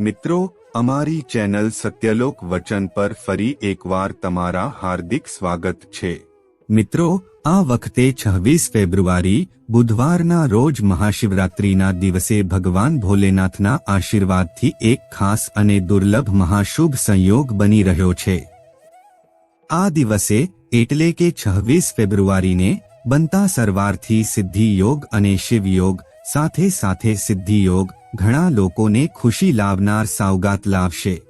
મિત્રો, અમારી ચેનલ સત્યલોક વચન પર ફરી એકવાર તમારા હાર્દિક સ્વાગત છે. મિત્રો, આ વખતે છવ્વીસ ફેબ્રુઆરી, બુધવારના રોજ મહાશિવરાત્રિના દિવસે ભગવાન ભોલેનાથના આશીર્વાદથી એક ખાસ અને દુર્લભ મહાશુભ સંયોગ બની રહ્યો છે. આ દિવસે, એટલે કે છવ્વીસ ફેબ્રુઆરીને, બનતા સરવારથી સિદ્ધિ યોગ અને શિવયોગ, સાથે સાથે સિદ્ધિ યોગ ઘણા લોકોને ખુશી લાવનાર સાવગાત લાવશે.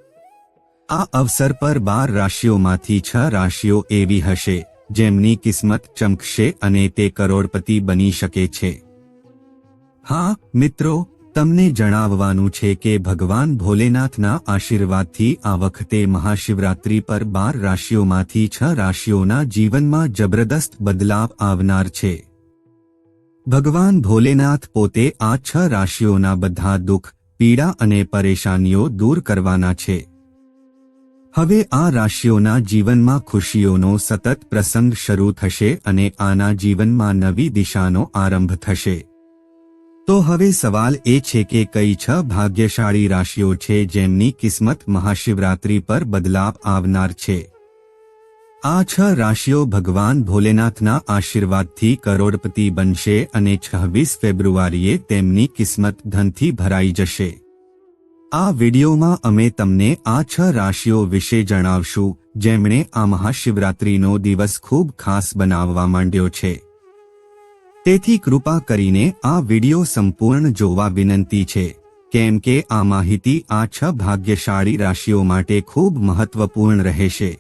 આ અવસર પર બાર રાશિઓમાંથી છ રાશિઓ એવી હશે, જેમની કિસ્મત ચમકશે અને તે કરોડપતિ બની શકે છે. હા, મિત્રો, તમને જણાવવાનું છે કે ભગવાન ભોલેનાથના આશીર્વાદથી આ વખતે મહાશિવરાત્રી પર બાર રાશિઓમાંથી છ રાશિઓના જીવનમાં જબરદસ્ત બદલાવ આવનાર છે. ભગવાન ભોલેનાથ પોતે આ છ રાશિઓના બધા દુઃખ, પીડા અને પરેશાનીઓ દૂર કરવાના છે. હવે આ રાશિઓના જીવનમાં ખુશીઓનો સતત પ્રસંગ શરૂ થશે અને આના જીવનમાં નવી દિશાનો આરંભ થશે. તો હવે સવાલ એ છે કે કઈ છ ભાગ્યશાળી રાશિઓ છે જેમની કિસ્મત મહાશિવરાત્રી પર બદલાવ આવનાર છે? આ છ રાશિઓ ભગવાન ભોલેનાથના આશીર્વાદથી કરોડપતિ બનશે અને છવ્વીસ ફેબ્રુઆરીએ તેમની કિસ્મત ધનથી ભરાઈ જશે. આ વિડિયોમાં અમે તમને આ છ રાશિઓ વિશે જણાવશું, જેમણે આ મહાશિવરાત્રિનો દિવસ ખૂબ ખાસ બનાવવા માંડ્યો છે. તેથી કૃપા કરીને આ વિડિયો સંપૂર્ણ જોવા વિનંતી છે, કેમ કે આ માહિતી આ છ ભાગ્યશાળી રાશિઓ માટે ખૂબ મહત્વપૂર્ણ રહેશે.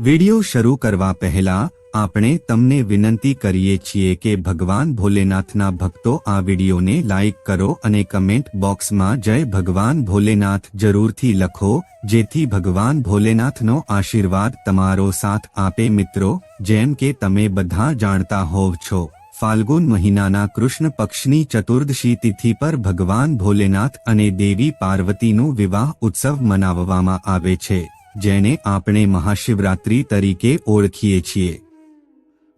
વિડિયો શરૂ કરવા પહેલા આપણે તમને વિનંતી કરીએ છીએ કે ભગવાન ભોલેનાથના ભક્તો આ વિડિયોને લાઇક કરો અને કમેન્ટ બોક્સમાં જય ભગવાન ભોલેનાથ જરૂરથી લખો, જેથી ભગવાન ભોલેનાથનો આશીર્વાદ તમારો સાથ આપે મિત્રો, જેમ કે તમે બધા જાણતા હોવ છો. ફાલ્ગુન મહિનાના કૃષ્ણ પક્ષની ચતુર્દશી તિથિ પર ભગવાન ભોલેનાથ અને દેવી પાર્વતીનું વિવાહ ઉત્સવ મનાવવામાં આવે છે. જેને આપણે મહાશિવરાત્રી તરીકે ઓળખીએ છીએ.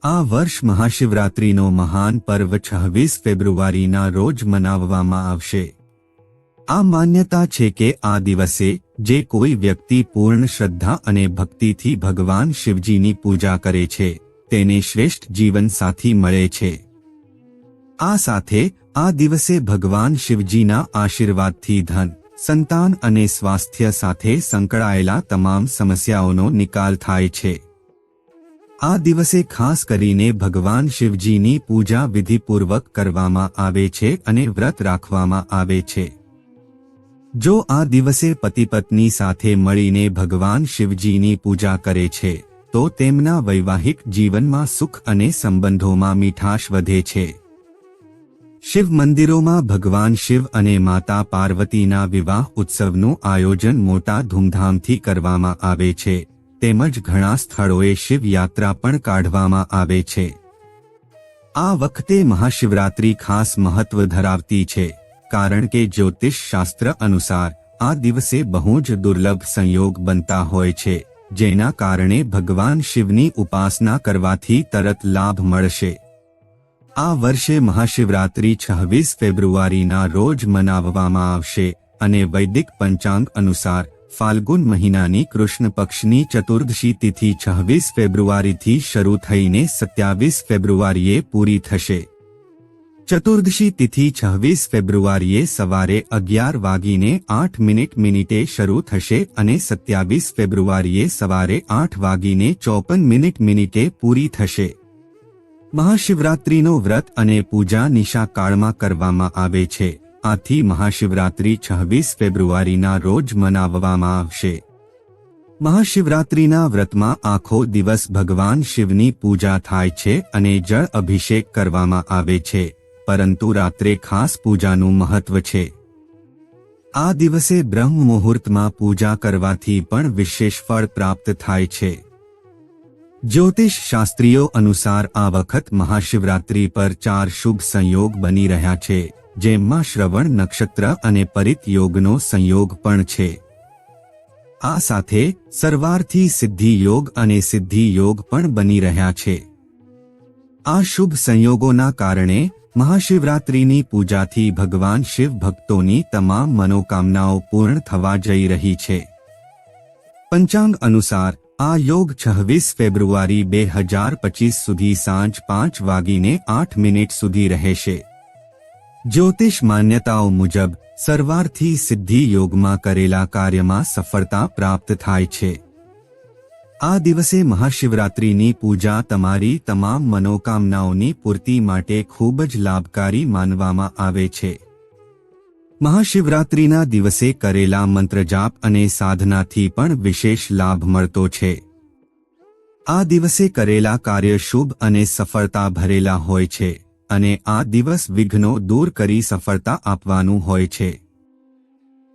આ વર્ષ મહાશિવરાત્રીનો મહાન પર્વ છવ્વીસ ફેબ્રુઆરીના રોજ મનાવવામાં આવશે. આ માન્યતા છે કે આ દિવસે જે કોઈ વ્યક્તિ પૂર્ણ શ્રદ્ધા અને ભક્તિથી ભગવાન શિવજીની પૂજા કરે છે, તેને શ્રેષ્ઠ જીવન સાથી મળે છે. આ સાથે આ દિવસે ભગવાન શિવજીના આશીર્વાદથી ધન સંતાન અને સ્વાસ્થ્ય સાથે સંકળાયેલા તમામ સમસ્યાઓનો નિકાલ થાય છે. આ દિવસે ખાસ કરીને ભગવાન શિવજીની પૂજા વિધિપૂર્વક કરવામાં આવે છે અને વ્રત રાખવામાં આવે છે. જો આ દિવસે પતિ પત્ની સાથે મળીને ભગવાન શિવજીની પૂજા કરે છે, તો તેમના વૈવાહિક જીવનમાં સુખ અને સંબંધોમાં મીઠાશ વધે છે. શિવ મંદિરોમાં ભગવાન શિવ અને માતા પાર્વતીના વિવાહ ઉત્સવનું આયોજન મોટા ધૂમધામથી કરવામાં આવે છે. તેમજ ઘણા સ્થળોએ શિવયાત્રા પણ કાઢવામાં આવે છે. આ વખતે મહાશિવરાત્રી ખાસ મહત્વ ધરાવતી છે, કારણ કે જ્યોતિષ શાસ્ત્ર અનુસાર આ દિવસે બહુ જ દુર્લભ સંયોગ બનતા હોય છે, જેના કારણે ભગવાન શિવની ઉપાસના કરવાથી તરત લાભ મળશે. આ વર્ષે મહાશિવરાત્રી છવ્વીસ ફેબ્રુઆરીના રોજ મનાવવામાં આવશે અને વૈદિક પંચાંગ અનુસાર ફાલ્ગુન મહિનાની કૃષ્ણ પક્ષની ચતુર્દશી તિથિ છવ્વીસ ફેબ્રુઆરીથી શરૂ થઈને સત્યાવીસ ફેબ્રુઆરીએ પૂરી થશે. ચતુર્દશી તિથિ છવ્વીસ ફેબ્રુઆરીએ સવારે અગિયાર વાગીને આઠ મિનિટ મિનિટે શરૂ થશે અને સત્યાવીસ ફેબ્રુઆરીએ સવારે આઠ વાગીને ચોપન મિનિટ મિનિટે પૂરી થશે. મહાશિવરાત્રિનો વ્રત અને પૂજા નિશા કાળમાં કરવામાં આવે છે. આથી મહાશિવરાત્રિ છવ્વીસ ફેબ્રુઆરીના રોજ મનાવવામાં આવશે. મહાશિવરાત્રિના વ્રતમાં આખો દિવસ ભગવાન શિવની પૂજા થાય છે અને જળ અભિષેક કરવામાં આવે છે, પરંતુ રાત્રે ખાસ પૂજાનું મહત્વ છે. આ દિવસે બ્રહ્મ મુહૂર્તમાં પૂજા કરવાથી પણ વિશેષ ફળ પ્રાપ્ત થાય છે. જ્યોતિષ શાસ્ત્રીઓ અનુસાર આ વખત મહાશિવરાત્રી પર ચાર શુભ સંયોગ બની રહ્યા છે, જેમાં શ્રવણ નક્ષત્ર અને પરિત યોગનો સંયોગ પણ છે. આ સાથે સર્વાર્થી સિદ્ધિ યોગ અને સિદ્ધિ યોગ પણ બની રહ્યા છે. આ શુભ સંયોગોના કારણે મહાશિવરાત્રિની પૂજાથી ભગવાન શિવ ભક્તોની તમામ મનોકામનાઓ પૂર્ણ થવા જઈ રહી છે. પંચાંગ અનુસાર આ યોગ છવ્વીસ ફેબ્રુઆરી બે હજાર પચીસ સુધી સાંજ પાંચ વાગીને આઠ મિનિટ સુધી રહેશે. જ્યોતિષ માન્યતાઓ મુજબ, સર્વાર્થી સિદ્ધિ યોગમાં કરેલા કાર્યમાં સફળતા પ્રાપ્ત થાય છે. આ દિવસે મહાશિવરાત્રિની પૂજા તમારી તમામ મનોકામનાઓની પૂર્તિ માટે ખૂબ જ લાભકારી માનવામાં આવે છે. મહાશિવરાત્રિના દિવસે કરેલા મંત્રજાપ અને સાધનાથી પણ વિશેષ લાભ મળતો છે. આ દિવસે કરેલા કાર્ય શુભ અને સફળતા ભરેલા હોય છે અને આ દિવસ વિઘ્નો દૂર કરી સફળતા આપવાનું હોય છે.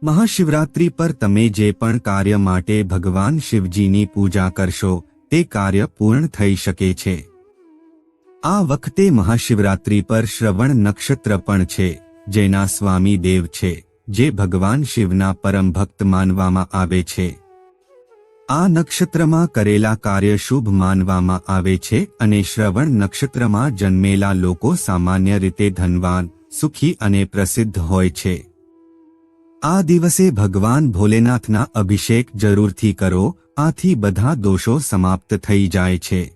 મહાશિવરાત્રિ પર તમે જે પણ કાર્ય માટે ભગવાન શિવજીની પૂજા કરશો, તે કાર્ય પૂર્ણ થઈ શકે છે. આ વખતે મહાશિવરાત્રિ પર શ્રવણ નક્ષત્ર પણ છે. જેના સ્વામી દેવ છે, જે ભગવાન શિવના પરમ ભક્ત માનવામાં આવે છે. આ નક્ષત્રમાં કરેલા કાર્ય શુભ માનવામાં આવે છે અને શ્રવણ નક્ષત્રમાં જન્મેલા લોકો સામાન્ય રીતે ધનવાન, સુખી અને પ્રસિદ્ધ હોય છે. આ દિવસે ભગવાન ભોલેનાથના અભિષેક જરૂરથી કરો, આથી બધા દોષો સમાપ્ત થઈ જાય છે.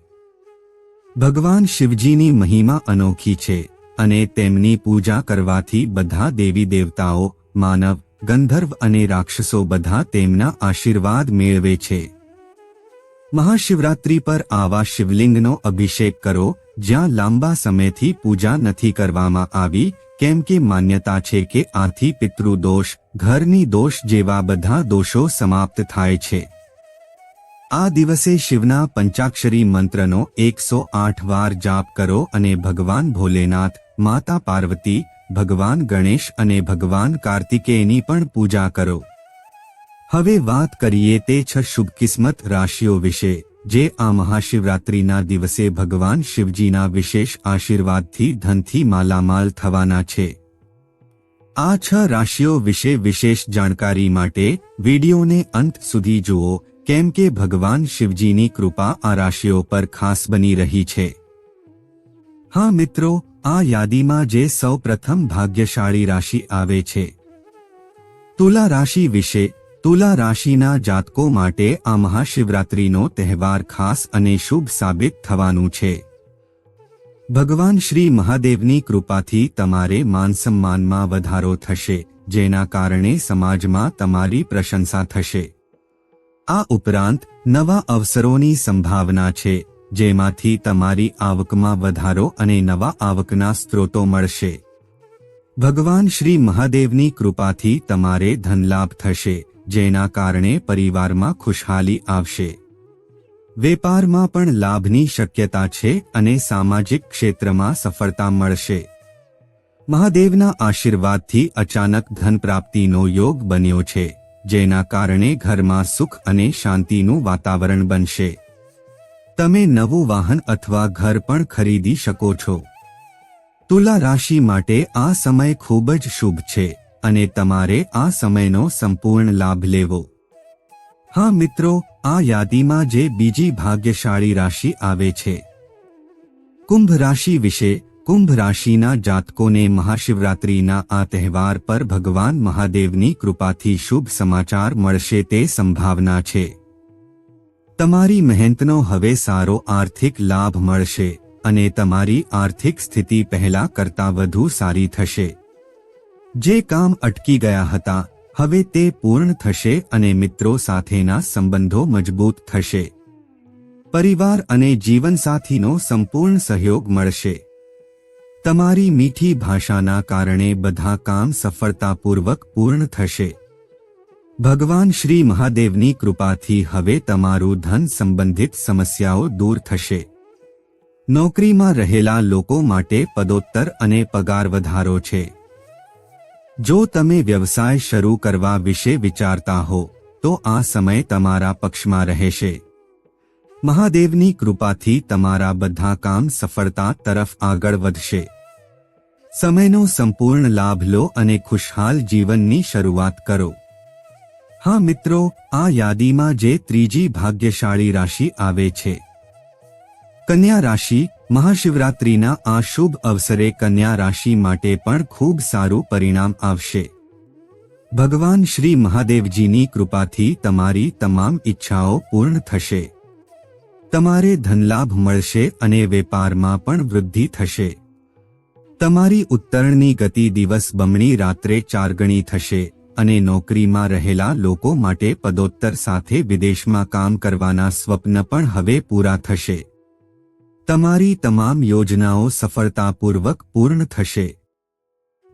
ભગવાન શિવજીની મહિમા અનોખી છે. અને તેમની પૂજા કરવાથી બધા દેવી દેવતાઓ, માનવ, ગંધર્વ અને રાક્ષસો બધા તેમના આશીર્વાદ મેળવે છે. મહાશિવરાત્રિ પર આવા શિવલિંગનો અભિષેક કરો, જ્યાં લાંબા સમયથી પૂજા નથી કરવામાં આવી, કેમ કે માન્યતા છે કે આથી પિતૃદોષ ઘરની દોષ જેવા બધા દોષો સમાપ્ત થાય છે. આ દિવસે શિવના પંચાક્ષરી મંત્રનો એકસો આઠ વાર જાપ કરો અને ભગવાન ભોલેનાથ માતા પાર્વતી, ભગવાન ગણેશ અને ભગવાન કાર્તિકેયની પણ પૂજા કરો. હવે વાત કરીએ તે છ શુભ કિસ્મત રાશિઓ વિશે, જે આ મહાશિવરાત્રિના દિવસે ભગવાન શિવજીના વિશેષ આશીર્વાદથી ધનથી માલામાલ થવાના છે. આ છ રાશિઓ વિશે વિશેષ જાણકારી માટે વિડીયોને અંત સુધી જુઓ, કેમ કે ભગવાન શિવજીની કૃપા આ રાશિઓ પર ખાસ બની રહી છે. હા મિત્રો આ યાદીમાં જે સૌ પ્રથમ ભાગ્યશાળી રાશિ આવે છે. તુલા રાશિ વિશે, તુલા રાશિના જાતકો માટે આ મહાશિવરાત્રિનો તહેવાર ખાસ અને શુભ સાબિત થવાનું છે. ભગવાન શ્રી મહાદેવની કૃપાથી તમારે માનસન્માનમાં વધારો થશે, જેના કારણે સમાજમાં તમારી પ્રશંસા થશે. આ ઉપરાંત નવા અવસરોની સંભાવના છે. જેમાંથી તમારી આવકમાં વધારો અને નવા આવકના સ્ત્રોતો મળશે. ભગવાન શ્રી મહાદેવની કૃપાથી તમારે ધનલાભ થશે, જેના કારણે પરિવારમાં ખુશહાલી આવશે. વેપારમાં પણ લાભની શક્યતા છે અને સામાજિક ક્ષેત્રમાં સફળતા મળશે. મહાદેવના આશીર્વાદથી અચાનક ધન પ્રાપ્તિનો યોગ બન્યો છે, જેના કારણે ઘરમાં સુખ અને શાંતિનું વાતાવરણ બનશે. તમે નવું વાહન અથવા ઘર પણ ખરીદી શકો છો. તુલા રાશિ માટે આ સમય ખૂબ જ શુભ છે અને તમારે આ સમયનો સંપૂર્ણ લાભ લેવો. હા મિત્રો, આ યાદીમાં જે બીજી ભાગ્યશાળી રાશિ આવે છે. કુંભ રાશિ વિશે, કુંભ રાશિના જાતકોને મહાશિવરાત્રિના આ તહેવાર પર ભગવાન મહાદેવની કૃપાથી શુભ સમાચાર મળશે તે સંભાવના છે. તમારી મહેનતનો હવે સારો આર્થિક લાભ મળશે અને તમારી આર્થિક સ્થિતિ પહેલા કરતાં વધુ સારી થશે. જે કામ અટકી ગયા હતા, હવે તે પૂર્ણ થશે અને મિત્રો સાથેના સંબંધો મજબૂત થશે. પરિવાર અને જીવનસાથીનો સંપૂર્ણ સહયોગ મળશે. તમારી મીઠી ભાષાના કારણે બધા કામ સફળતાપૂર્વક પૂર્ણ થશે. ભગવાન શ્રી મહાદેવની કૃપાથી હવે તમારું ધન સંબંધિત સમસ્યાઓ દૂર થશે. નોકરીમાં રહેલા લોકો માટે પદોત્તર અને પગાર વધારો છે. જો તમે વ્યવસાય શરૂ કરવા વિશે વિચારતા હો, તો આ સમય તમારા પક્ષમાં રહેશે. મહાદેવની કૃપાથી તમારા બધા કામ સફળતા તરફ આગળ વધશે. સમયનો સંપૂર્ણ લાભ લો અને ખુશહાલ જીવનની શરૂઆત કરો. હા મિત્રો, આ યાદીમાં જે ત્રીજી ભાગ્યશાળી રાશિ આવે છે. કન્યા રાશિ, મહાશિવરાત્રિના આ શુભ અવસરે કન્યા રાશિ માટે પણ ખૂબ સારું પરિણામ આવશે. ભગવાન શ્રી મહાદેવજીની કૃપાથી તમારી તમામ ઈચ્છાઓ પૂર્ણ થશે. તમારે ધનલાભ મળશે અને વેપારમાં પણ વૃદ્ધિ થશે. તમારી ઉત્તરણની ગતિ દિવસ બમણી રાત્રે ચાર ગણી થશે. અને નોકરીમાં રહેલા લોકો માટે પદોત્તર સાથે વિદેશમાં કામ કરવાના સ્વપ્ન પણ હવે પૂરા થશે. તમારી તમામ યોજનાઓ સફળતાપૂર્વક પૂર્ણ થશે.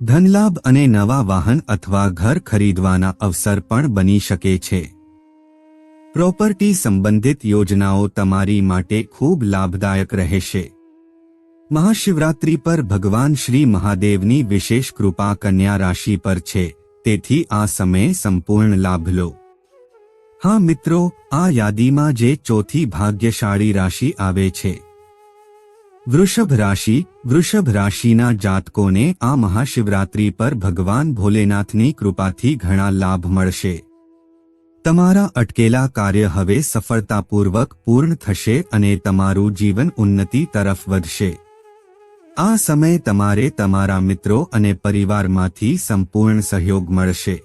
ધનલાભ અને નવા વાહન અથવા ઘર ખરીદવાના અવસર પણ બની શકે છે. પ્રોપર્ટી સંબંધિત યોજનાઓ તમારી માટે ખૂબ લાભદાયક રહેશે. મહાશિવરાત્રિ પર ભગવાન શ્રી મહાદેવની વિશેષ કૃપા કન્યા રાશિ પર છે. તેથી આ સમયે સંપૂર્ણ લાભ લો. હા મિત્રો, આ યાદીમાં જે ચોથી ભાગ્યશાળી રાશિ આવે છે. વૃષભ રાશિ, વૃષભ રાશિના જાતકોને આ મહાશિવરાત્રિ પર ભગવાન ભોલેનાથની કૃપાથી ઘણા લાભ મળશે. તમારા અટકેલા કાર્ય હવે સફળતાપૂર્વક પૂર્ણ થશે અને તમારું જીવન ઉન્નતિ તરફ વધશે. આ સમયે તમારે તમારા મિત્રો અને પરિવારમાંથી સંપૂર્ણ સહયોગ મળશે.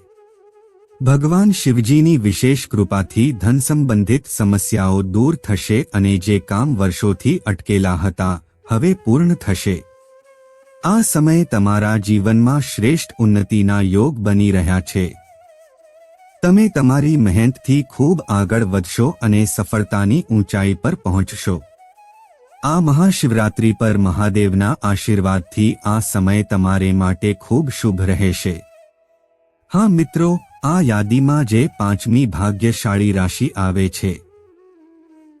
ભગવાન શિવજીની વિશેષ કૃપાથી ધન સંબંધિત સમસ્યાઓ દૂર થશે અને જે કામ વર્ષોથી અટકેલા હતા, હવે પૂર્ણ થશે. આ સમયે તમારા જીવનમાં શ્રેષ્ઠ ઉન્નતિના યોગ બની રહ્યા છે. તમે તમારી મહેનતથી ખૂબ આગળ વધશો અને સફળતાની ઊંચાઈ પર પહોંચશો. આ મહાશિવરાત્રિ પર મહાદેવના આશીર્વાદથી આ સમય તમારે માટે ખૂબ શુભ રહેશે. હા મિત્રો, આ યાદીમાં જે પાંચમી ભાગ્યશાળી રાશિ આવે છે.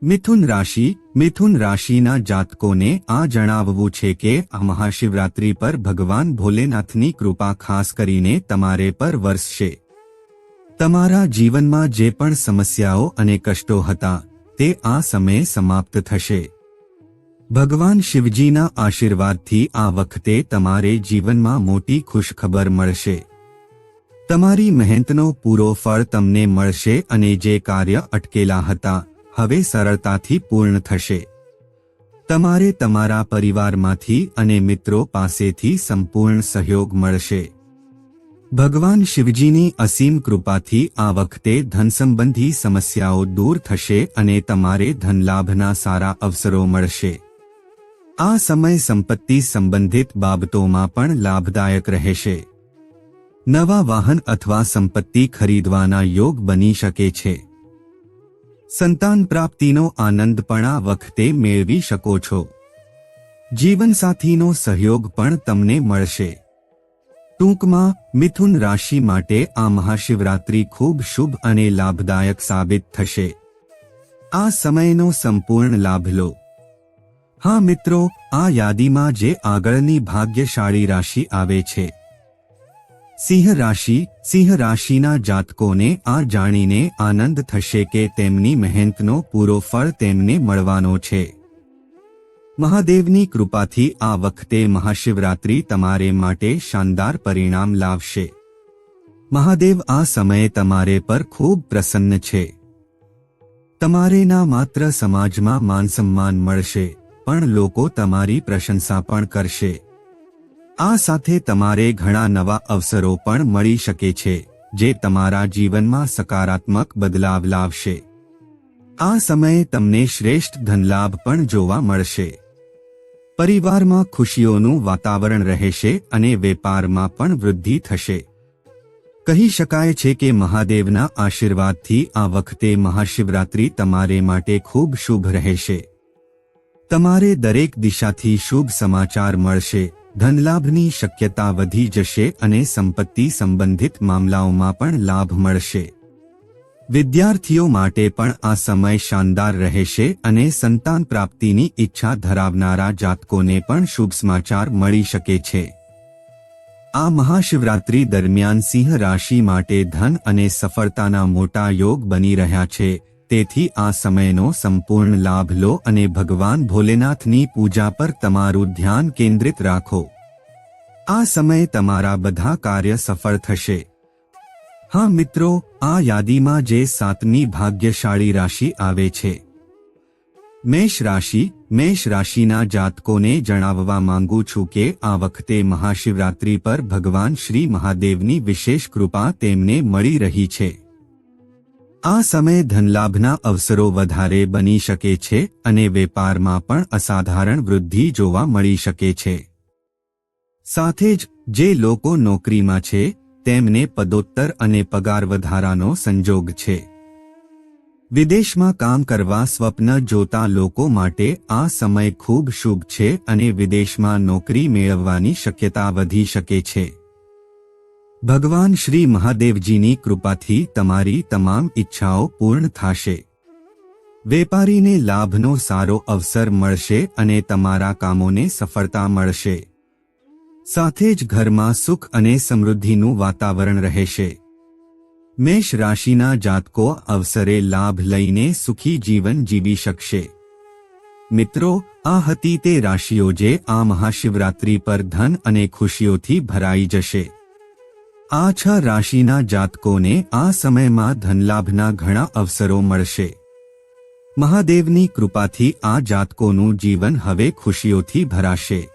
મિથુન રાશિ, મિથુન રાશિના જાતકોને આ જણાવવું છે કે આ મહાશિવરાત્રિ પર ભગવાન ભોલેનાથની કૃપા ખાસ કરીને તમારે પર વર્ષશે તમારા જીવનમાં જે પણ સમસ્યાઓ અને કષ્ટો હતા, તે આ સમયે સમાપ્ત થશે. ભગવાન શિવજીના આશીર્વાદથી આ વખતે તમારે જીવનમાં મોટી ખુશખબર મળશે. તમારી મહેનતનો પૂરો ફળ તમને મળશે અને જે કાર્ય અટકેલા હતા, હવે સરળતાથી પૂર્ણ થશે. તમારે તમારા પરિવારમાંથી અને મિત્રો પાસેથી સંપૂર્ણ સહયોગ મળશે. ભગવાન શિવજીની અસીમ કૃપાથી આ વખતે ધન સંબંધી સમસ્યાઓ દૂર થશે અને તમારે ધનલાભના સારા અવસરો મળશે. આ સમય સંપત્તિ સંબંધિત બાબતોમાં પણ લાભદાયક રહેશે. નવા વાહન અથવા સંપત્તિ ખરીદવાના યોગ બની શકે છે. સંતાન પ્રાપ્તિનો આનંદ પણ આ વખતે મેળવી શકો છો. જીવનસાથીનો સહયોગ પણ તમને મળશે. ટૂંકમાં, મિથુન રાશિ માટે આ મહાશિવરાત્રિ ખૂબ શુભ અને લાભદાયક સાબિત થશે. આ સમયનો સંપૂર્ણ લાભ લો. હા મિત્રો, આ યાદીમાં જે આગળની ભાગ્યશાળી રાશિ આવે છે. સિંહ રાશિ, સિંહ રાશિના જાતકોને આ જાણીને આનંદ થશે કે તેમની મહેનતનો પૂરો ફળ તેમને મળવાનો છે. મહાદેવની કૃપાથી આ વખતે મહાશિવરાત્રિ તમારે માટે શાનદાર પરિણામ લાવશે. મહાદેવ આ સમયે તમારે પર ખૂબ પ્રસન્ન છે. તમારે ના માત્ર સમાજમાં માનસન્માન મળશે. પણ લોકો તમારી પ્રશંસા પણ કરશે. આ સાથે તમારે ઘણા નવા અવસરો પણ મળી શકે છે, જે તમારા જીવનમાં સકારાત્મક બદલાવ લાવશે. આ સમયે તમને શ્રેષ્ઠ ધનલાભ પણ જોવા મળશે. પરિવારમાં ખુશીઓનું વાતાવરણ રહેશે અને વેપારમાં પણ વૃદ્ધિ થશે. કહી શકાય છે કે મહાદેવના આશીર્વાદથી આ વખતે મહાશિવરાત્રિ તમારે માટે ખૂબ શુભ રહેશે. તમારે દરેક દિશાથી શુભ સમાચાર મળશે, ધનલાભની શક્યતા વધી જશે અને સંપત્તિ સંબંધિત મામલાઓમાં પણ લાભ મળશે. વિદ્યાર્થીઓ માટે પણ આ સમય શાનદાર રહેશે અને સંતાન પ્રાપ્તિની ઈચ્છા ધરાવનારા જાતકોને પણ શુભ સમાચાર મળી શકે છે. આ મહાશિવરાત્રી દરમિયાન સિંહ રાશિ માટે ધન અને સફળતાના મોટા યોગ બની રહ્યા છે. તેથી આ સમયનો સંપૂર્ણ લાભ લો અને ભગવાન ભોલેનાથની પૂજા પર તમારું ધ્યાન કેન્દ્રિત રાખો. આ સમયે તમારા બધા કાર્ય સફળ થશે. હા મિત્રો, આ યાદીમાં જે સાતમી ભાગ્યશાળી રાશિ આવે છે. મેષ રાશિ, મેષ રાશિના જાતકોને જણાવવા માંગુ છું કે આ વખતે મહાશિવરાત્રી પર ભગવાન શ્રી મહાદેવની વિશેષ કૃપા તેમને મળી રહી છે. આ સમયે ધનલાભના અવસરો વધારે બની શકે છે અને વેપારમાં પણ અસાધારણ વૃદ્ધિ જોવા મળી શકે છે. સાથે જ, જે લોકો નોકરીમાં છે, તેમને પદોત્તર અને પગાર વધારાનો સંજોગ છે. વિદેશમાં કામ કરવા સ્વપ્ન જોતા લોકો માટે આ સમય ખૂબ શુભ છે અને વિદેશમાં નોકરી મેળવવાની શક્યતા વધી શકે છે. ભગવાન શ્રી મહાદેવજીની કૃપાથી તમારી તમામ ઈચ્છાઓ પૂર્ણ થશે. વેપારીને લાભનો સારો અવસર મળશે અને તમારા કામોને સફળતા મળશે. સાથે જ ઘરમાં સુખ અને સમૃદ્ધિનું વાતાવરણ રહેશે. મેષ રાશિના જાતકો અવસરે લાભ લઈને સુખી જીવન જીવી શકશે. મિત્રો, આ હતી તે રાશિઓ જે આ મહાશિવરાત્રી પર ધન અને ખુશીઓથી ભરાઈ જશે. આ છ રાશિના જાતકોને આ સમયમાં ધનલાભના ઘણા અવસરો મળશે. મહાદેવની કૃપાથી આ જાતકોનું જીવન હવે ખુશીઓથી ભરાશે.